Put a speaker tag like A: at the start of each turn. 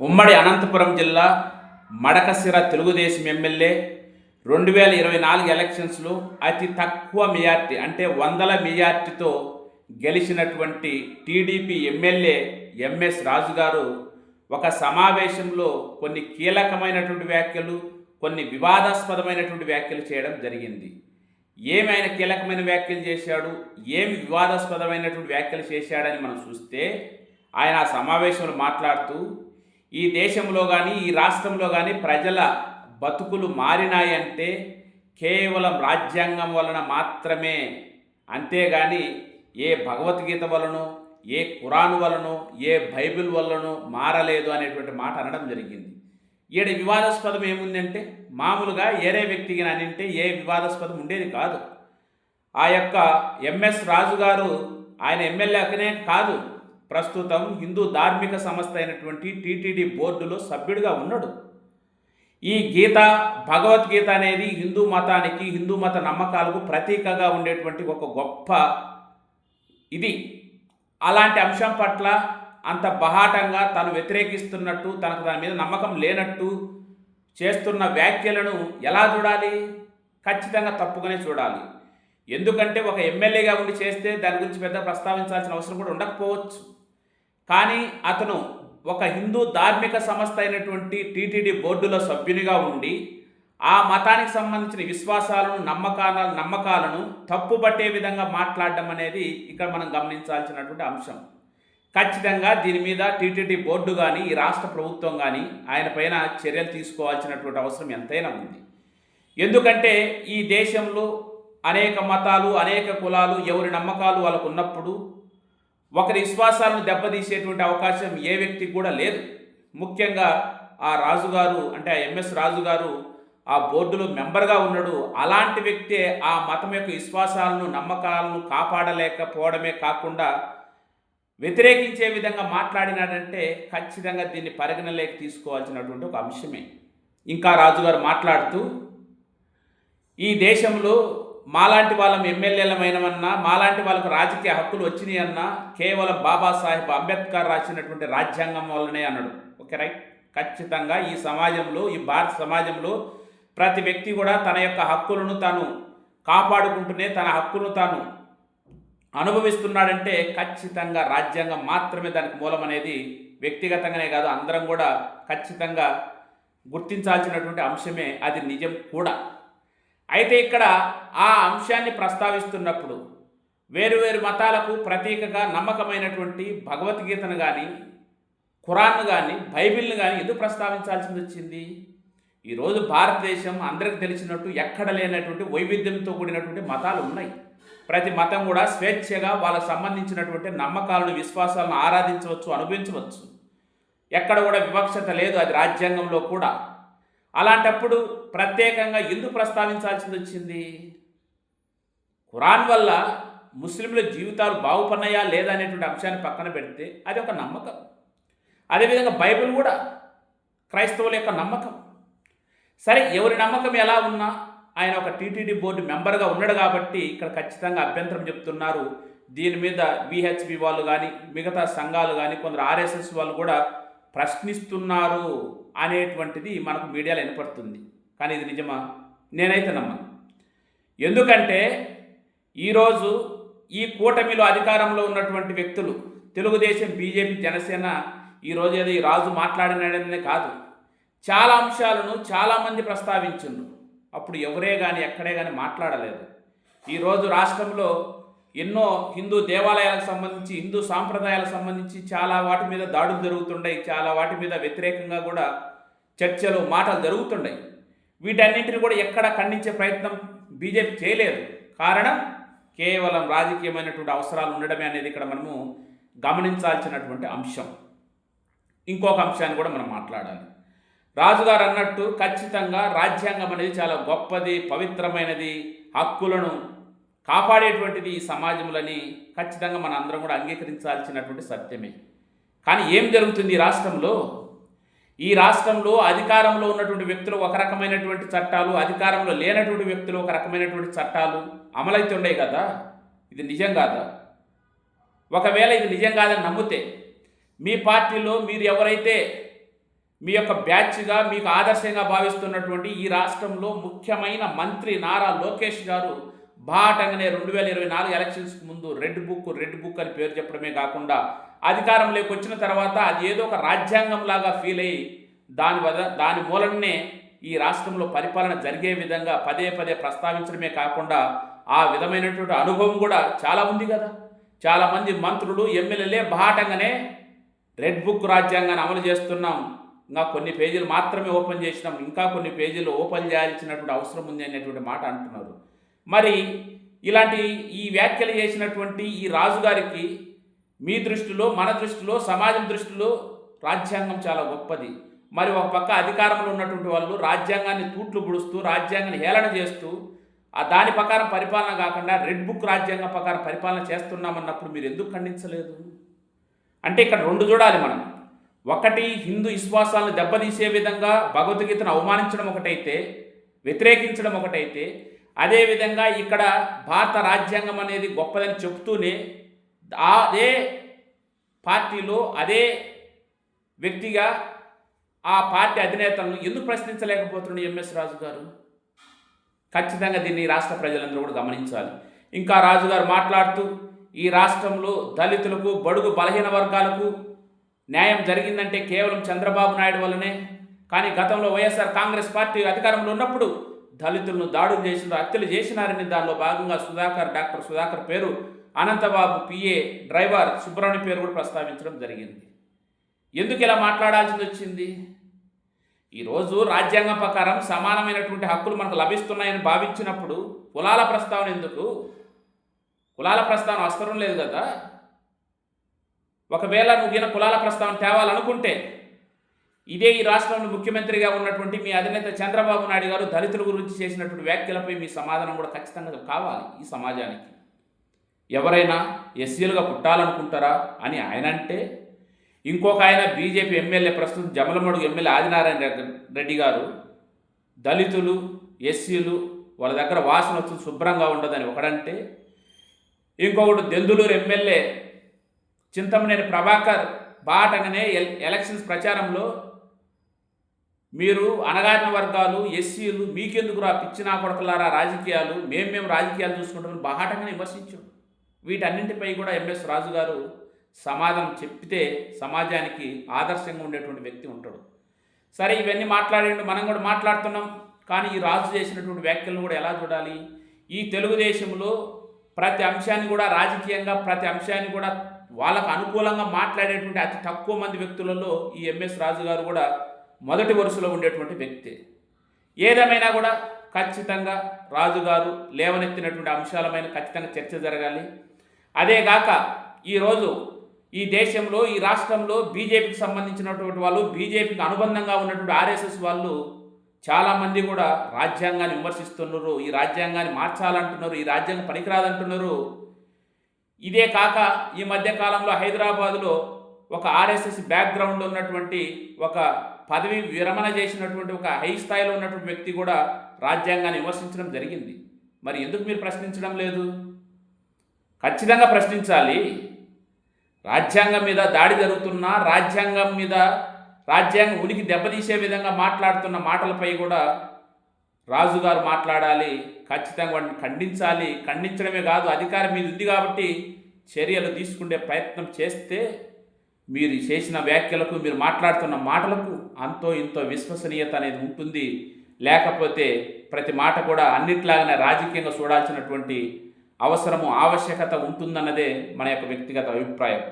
A: ఉమ్మడి అనంతపురం జిల్లా మడకసిర తెలుగుదేశం ఎమ్మెల్యే రెండు వేల ఇరవై నాలుగు ఎలక్షన్స్లో అతి తక్కువ మెజార్టీ అంటే వందల మెజార్టీతో గెలిచినటువంటి టీడీపీ ఎమ్మెల్యే ఎంఎస్ రాజు గారు ఒక సమావేశంలో కొన్ని కీలకమైనటువంటి వ్యాఖ్యలు కొన్ని వివాదాస్పదమైనటువంటి వ్యాఖ్యలు చేయడం జరిగింది. ఏమి ఆయన కీలకమైన వ్యాఖ్యలు చేశాడు? ఏమి వివాదాస్పదమైనటువంటి వ్యాఖ్యలు చేశాడని మనం చూస్తే ఆయన ఆ సమావేశంలో మాట్లాడుతూ ఈ దేశంలో కానీ ఈ రాష్ట్రంలో కానీ ప్రజల బతుకులు మారినాయంటే కేవలం రాజ్యాంగం వలన మాత్రమే. అంతేగాని ఏ భగవద్గీత వలనో ఏ ఖురాన్ వలనో ఏ బైబిల్ వలనో మారలేదు అనేటువంటి మాట అనడం జరిగింది. ఈడ వివాదాస్పదం ఏముందంటే మామూలుగా ఏరే వ్యక్తికి అనింటే ఏ వివాదాస్పదం ఉండేది కాదు. ఆ యొక్క ఎంఎస్ రాజు గారు ఆయన ఎమ్మెల్యేకనే కాదు ప్రస్తుతం హిందూ ధార్మిక సంస్థ అయినటువంటి టీటీడీ బోర్డులో సభ్యుడిగా ఉన్నాడు. ఈ గీత భగవద్గీత అనేది హిందూ మతానికి హిందూ మత నమ్మకాలకు ప్రతీకగా ఉండేటువంటి ఒక గొప్ప ఇది. అలాంటి అంశం పట్ల అంత బహాటంగా తను వ్యతిరేకిస్తున్నట్టు తనకు దాని మీద నమ్మకం లేనట్టు చేస్తున్న వ్యాఖ్యలను ఎలా చూడాలి? ఖచ్చితంగా తప్పుగానే చూడాలి. ఎందుకంటే ఒక ఎమ్మెల్యేగా ఉండి చేస్తే దాని గురించి పెద్ద ప్రస్తావించాల్సిన అవసరం కూడా ఉండకపోవచ్చు. కానీ అతను ఒక హిందూ ధార్మిక సంస్థ అయినటువంటి టీటీడీ బోర్డులో సభ్యునిగా ఉండి ఆ మతానికి సంబంధించిన విశ్వాసాలను నమ్మకాల నమ్మకాలను తప్పుపట్టే విధంగా మాట్లాడడం అనేది ఇక్కడ మనం గమనించాల్సినటువంటి అంశం. ఖచ్చితంగా దీని మీద టీటీడీ బోర్డు కానీ ఈ రాష్ట్ర ప్రభుత్వం కానీ ఆయన పైన చర్యలు తీసుకోవాల్సినటువంటి అవసరం ఎంతైనా ఉంది. ఎందుకంటే ఈ దేశంలో అనేక మతాలు అనేక కులాలు ఎవరి నమ్మకాలు వాళ్ళకు ఉన్నప్పుడు ఒకరి విశ్వాసాలను దెబ్బతీసేటువంటి అవకాశం ఏ వ్యక్తికి కూడా లేదు. ముఖ్యంగా ఆ రాజుగారు అంటే ఆ ఎంఎస్ రాజుగారు ఆ బోర్డులో మెంబర్గా ఉన్నాడు. అలాంటి వ్యక్తే ఆ మతం యొక్క విశ్వాసాలను నమ్మకాలను కాపాడలేకపోవడమే కాకుండా వ్యతిరేకించే విధంగా మాట్లాడినాడంటే ఖచ్చితంగా దీన్ని పరిగణలోకి తీసుకోవాల్సినటువంటి ఒక అంశమే. ఇంకా రాజుగారు మాట్లాడుతూ ఈ దేశంలో మాలాంటి వాళ్ళం ఎమ్మెల్యేలమైనమన్నా మాలాంటి వాళ్ళకు రాజకీయ హక్కులు వచ్చినాయి అన్నా కేవలం బాబాసాహెబ్ అంబేద్కర్ రాసినటువంటి రాజ్యాంగం వల్లనే అన్నాడు. Okay right? ఖచ్చితంగా ఈ సమాజంలో ఈ భారత సమాజంలో ప్రతి వ్యక్తి కూడా తన యొక్క హక్కులను తాను కాపాడుకుంటూనే తన హక్కును తాను అనుభవిస్తున్నాడంటే ఖచ్చితంగా రాజ్యాంగం మాత్రమే దానికి మూలం అనేది వ్యక్తిగతంగానే కాదు అందరం కూడా ఖచ్చితంగా గుర్తించాల్సినటువంటి అంశమే అది నిజం కూడా. అయితే ఇక్కడ ఆ అంశాన్ని ప్రస్తావిస్తున్నప్పుడు వేరు వేరు మతాలకు ప్రతీకగా నమ్మకమైనటువంటి భగవద్గీతను కానీ ఖురాన్ను కానీ బైబిల్ను కానీ ఎందుకు ప్రస్తావించాల్సి వచ్చింది? ఈరోజు భారతదేశం అందరికి తెలిసినట్టు ఎక్కడ లేనటువంటి వైవిధ్యంతో కూడినటువంటి మతాలు ఉన్నాయి. ప్రతి మతం కూడా స్వేచ్ఛగా వాళ్ళకు సంబంధించినటువంటి నమ్మకాలను విశ్వాసాలను ఆరాధించవచ్చు అనుభవించవచ్చు. ఎక్కడ కూడా వివక్షత లేదు అది రాజ్యాంగంలో కూడా. అలాంటప్పుడు ప్రత్యేకంగా ఎందుకు ప్రస్తావించాల్సింది వచ్చింది? ఖురాన్ వల్ల ముస్లింల జీవితాలు బాగుపడినాయా లేదా అనేటువంటి అంశాన్ని పక్కన పెడితే అది ఒక నమ్మకం. అదేవిధంగా బైబిల్ కూడా క్రైస్తవుల యొక్క నమ్మకం. సరే ఎవరి నమ్మకం ఎలా ఉన్నా ఆయన ఒక టీటీడీ బోర్డు మెంబర్గా ఉన్నాడు కాబట్టి ఇక్కడ ఖచ్చితంగా అభ్యంతరం చెప్తున్నారు. దీని మీద విహెచ్పి వాళ్ళు కానీ మిగతా సంఘాలు కానీ కొందరు ఆర్ఎస్ఎస్ వాళ్ళు కూడా ప్రశ్నిస్తున్నారు అనేటువంటిది మనకు మీడియాలో వినపడుతుంది. కానీ ఇది నిజమా? నేనైతే నమ్మను. ఎందుకంటే ఈరోజు ఈ కూటమిలో అధికారంలో ఉన్నటువంటి వ్యక్తులు తెలుగుదేశం బీజేపీ జనసేన ఈరోజు ఏదో ఈ రాజు మాట్లాడినాడనే కాదు. చాలా అంశాలను చాలామంది ప్రస్తావించుండ్రు. అప్పుడు ఎవరే కానీ ఎక్కడే కానీ మాట్లాడలేదు. ఈరోజు రాష్ట్రంలో ఎన్నో హిందూ దేవాలయాలకు సంబంధించి హిందూ సాంప్రదాయాలకు సంబంధించి చాలా వాటి మీద దాడులు జరుగుతుండయి చాలా వాటి మీద వ్యతిరేకంగా కూడా చర్చలు మాటలు జరుగుతుండయి వీటన్నింటిని కూడా ఎక్కడ ఖండించే ప్రయత్నం బీజేపీ చేయలేదు. కారణం కేవలం రాజకీయమైనటువంటి అవసరాలు ఉండడమే అనేది ఇక్కడ మనము గమనించాల్సినటువంటి అంశం. ఇంకొక అంశాన్ని కూడా మనం మాట్లాడాలి. రాజుగారు అన్నట్టు ఖచ్చితంగా రాజ్యాంగం అనేది చాలా గొప్పది పవిత్రమైనది. హక్కులను కాపాడేటువంటిది ఈ సమాజంలోని ఖచ్చితంగా మన అందరం కూడా అంగీకరించాల్సినటువంటి సత్యమే. కానీ ఏం జరుగుతుంది ఈ రాష్ట్రంలో? ఈ రాష్ట్రంలో అధికారంలో ఉన్నటువంటి వ్యక్తులు ఒక రకమైనటువంటి చట్టాలు అధికారంలో లేనటువంటి వ్యక్తులు ఒక రకమైనటువంటి చట్టాలు అమలవుతుండే కదా? ఇది నిజం కాదా? ఒకవేళ ఇది నిజం కాదని నమ్మితే మీ పార్టీలో మీరు ఎవరైతే మీ యొక్క బ్యాచ్గా మీకు ఆదర్శంగా భావిస్తున్నటువంటి ఈ రాష్ట్రంలో ముఖ్యమైన మంత్రి నారా లోకేష్ గారు బాటంగానే రెండు వేల ఇరవై నాలుగు ఎలక్షన్స్కి ముందు రెడ్ బుక్ రెడ్ బుక్ అని పేరు చెప్పడమే కాకుండా అధికారంలోకి వచ్చిన తర్వాత అది ఏదో ఒక రాజ్యాంగం లాగా ఫీల్ అయ్యి దాని వద దాని మూలనే ఈ రాష్ట్రంలో పరిపాలన జరిగే విధంగా పదే పదే ప్రస్తావించడమే కాకుండా ఆ విధమైనటువంటి అనుభవం కూడా చాలా ఉంది కదా. చాలామంది మంత్రులు ఎమ్మెల్యేలే బాటంగానే రెడ్ బుక్ రాజ్యాంగాన్ని అమలు చేస్తున్నాం. ఇంకా కొన్ని పేజీలు మాత్రమే ఓపెన్ చేసినాం. ఇంకా కొన్ని పేజీలు ఓపెన్ చేయాల్సినటువంటి అవసరం ఉంది అనేటువంటి మాట అంటున్నారు. మరి ఇలాంటి ఈ వ్యాఖ్యలు చేసినటువంటి ఈ రాజుగారికి మీ దృష్టిలో మన దృష్టిలో సమాజం దృష్టిలో రాజ్యాంగం చాలా గొప్పది. మరి ఒక పక్క అధికారంలో ఉన్నటువంటి వాళ్ళు రాజ్యాంగాన్ని తూట్లు పుడుస్తూ రాజ్యాంగాన్ని హేళన చేస్తూ ఆ దాని ప్రకారం పరిపాలన కాకుండా రెడ్ బుక్ రాజ్యాంగం ప్రకారం పరిపాలన చేస్తున్నామన్నప్పుడు మీరు ఎందుకు ఖండించలేదు? అంటే ఇక్కడ రెండు చూడాలి మనం. ఒకటి హిందూ విశ్వాసాలను దెబ్బతీసే విధంగా భగవద్గీతను అవమానించడం ఒకటైతే వ్యతిరేకించడం ఒకటైతే అదేవిధంగా ఇక్కడ భారత రాజ్యాంగం అనేది గొప్పదని చెప్తూనే అదే పార్టీలో అదే వ్యక్తిగా ఆ పార్టీ అధినేతలను ఎందుకు ప్రశ్నించలేకపోతున్నాడు ఎంఎస్ రాజు గారు? ఖచ్చితంగా దీన్ని రాష్ట్ర ప్రజలందరూ కూడా గమనించాలి. ఇంకా రాజుగారు మాట్లాడుతూ ఈ రాష్ట్రంలో దళితులకు బడుగు బలహీన వర్గాలకు న్యాయం జరిగిందంటే కేవలం చంద్రబాబు నాయుడు వల్లనే. కానీ గతంలో వైఎస్ఆర్ కాంగ్రెస్ పార్టీ అధికారంలో ఉన్నప్పుడు దళితులను దాడులు చేసిన హత్యలు చేసినారని దానిలో భాగంగా సుధాకర్ డాక్టర్ సుధాకర్ పేరు అనంతబాబు పిఏ డ్రైవర్ సుబ్రహ్మణ్య పేరు కూడా ప్రస్తావించడం జరిగింది. ఎందుకు ఇలా మాట్లాడాల్సింది వచ్చింది? ఈరోజు రాజ్యాంగం ప్రకారం సమానమైనటువంటి హక్కులు మనకు లభిస్తున్నాయని భావించినప్పుడు కులాల ప్రస్తావన ఎందుకు? కులాల ప్రస్తావన అవసరం లేదు కదా? ఒకవేళ నువ్వు ఈయన కులాల ప్రస్తావన తేవాలనుకుంటే ఇదే ఈ రాష్ట్రంలో ముఖ్యమంత్రిగా ఉన్నటువంటి మీ అధినేత చంద్రబాబు నాయుడు గారు దళితుల గురించి చేసినటువంటి వ్యాఖ్యలపై మీ సమాధానం కూడా ఖచ్చితంగా కావాలి ఈ సమాజానికి. ఎవరైనా ఎస్సీలుగా పుట్టాలనుకుంటారా అని ఆయన అంటే ఇంకొక ఆయన బీజేపీ ఎమ్మెల్యే ప్రస్తుతం జమలమడుగు ఎమ్మెల్యే ఆదినారాయణ రెడ్డి గారు దళితులు ఎస్సీలు వాళ్ళ దగ్గర వాసన వస్తుంది శుభ్రంగా ఉండదని ఒకడంటే ఇంకొకటి దెందులూరు ఎమ్మెల్యే చింతమనేని ప్రభాకర్ బాటంగానే ఎల్ ఎలక్షన్స్ ప్రచారంలో మీరు అణగారిన వర్గాలు ఎస్సీలు మీకెందుకు రా పిచ్చినా కొడకలారా రాజకీయాలు? మేము మేము రాజకీయాలు చూసుకుంటామని బాహాటంగా విమర్శించాం. వీటన్నింటిపై కూడా ఎంఎస్ రాజు గారు సమాధానం చెప్పితే సమాజానికి ఆదర్శంగా ఉండేటువంటి వ్యక్తి ఉంటాడు. సరే ఇవన్నీ మాట్లాడండి మనం కూడా మాట్లాడుతున్నాం. కానీ ఈ రాజు చేసినటువంటి వ్యాఖ్యలను కూడా ఎలా చూడాలి? ఈ తెలుగుదేశంలో ప్రతి అంశాన్ని కూడా రాజకీయంగా ప్రతి అంశాన్ని కూడా వాళ్ళకు అనుకూలంగా మాట్లాడేటువంటి అతి తక్కువ మంది వ్యక్తులలో ఈ ఎంఎస్ రాజు గారు కూడా మొదటి వరుసలో ఉండేటువంటి వ్యక్తి. ఏదేమైనా కూడా ఖచ్చితంగా రాజుగారు లేవనెత్తినటువంటి అంశాలమైన ఖచ్చితంగా చర్చ జరగాలి. అదేగాక ఈరోజు ఈ దేశంలో ఈ రాష్ట్రంలో బీజేపీకి సంబంధించినటువంటి వాళ్ళు బీజేపీకి అనుబంధంగా ఉన్నటువంటి ఆర్ఎస్ఎస్ వాళ్ళు చాలామంది కూడా రాజ్యాంగాన్ని విమర్శిస్తున్నారు ఈ రాజ్యాంగాన్ని మార్చాలంటున్నారు ఈ రాజ్యాంగం పనికిరాదంటున్నారు. ఇదే కాక ఈ మధ్యకాలంలో హైదరాబాదులో ఒక ఆర్ఎస్ఎస్ బ్యాక్గ్రౌండ్ ఉన్నటువంటి ఒక పదవి విరమణ చేసినటువంటి ఒక హై స్థాయిలో ఉన్నటువంటి వ్యక్తి కూడా రాజ్యాంగాన్ని విమర్శించడం జరిగింది. మరి ఎందుకు మీరు ప్రశ్నించడం లేదు? ఖచ్చితంగా ప్రశ్నించాలి. రాజ్యాంగం మీద దాడి జరుగుతున్నా రాజ్యాంగం మీద రాజ్యాంగం ఉనికి దెబ్బతీసే విధంగా మాట్లాడుతున్న మాటలపై కూడా రాజుగారు మాట్లాడాలి. ఖచ్చితంగా వాటిని ఖండించాలి. ఖండించడమే కాదు అధికారం మీద ఉంది కాబట్టి చర్యలు తీసుకునే ప్రయత్నం చేస్తే మీరు చేసిన వ్యాఖ్యలకు మీరు మాట్లాడుతున్న మాటలకు అంతో ఇంతో విశ్వసనీయత అనేది ఉంటుంది. లేకపోతే ప్రతి మాట కూడా అన్నిట్లాగానే రాజకీయంగా చూడాల్సినటువంటి అవసరము ఆవశ్యకత ఉంటుందన్నదే మన యొక్క వ్యక్తిగత అభిప్రాయం.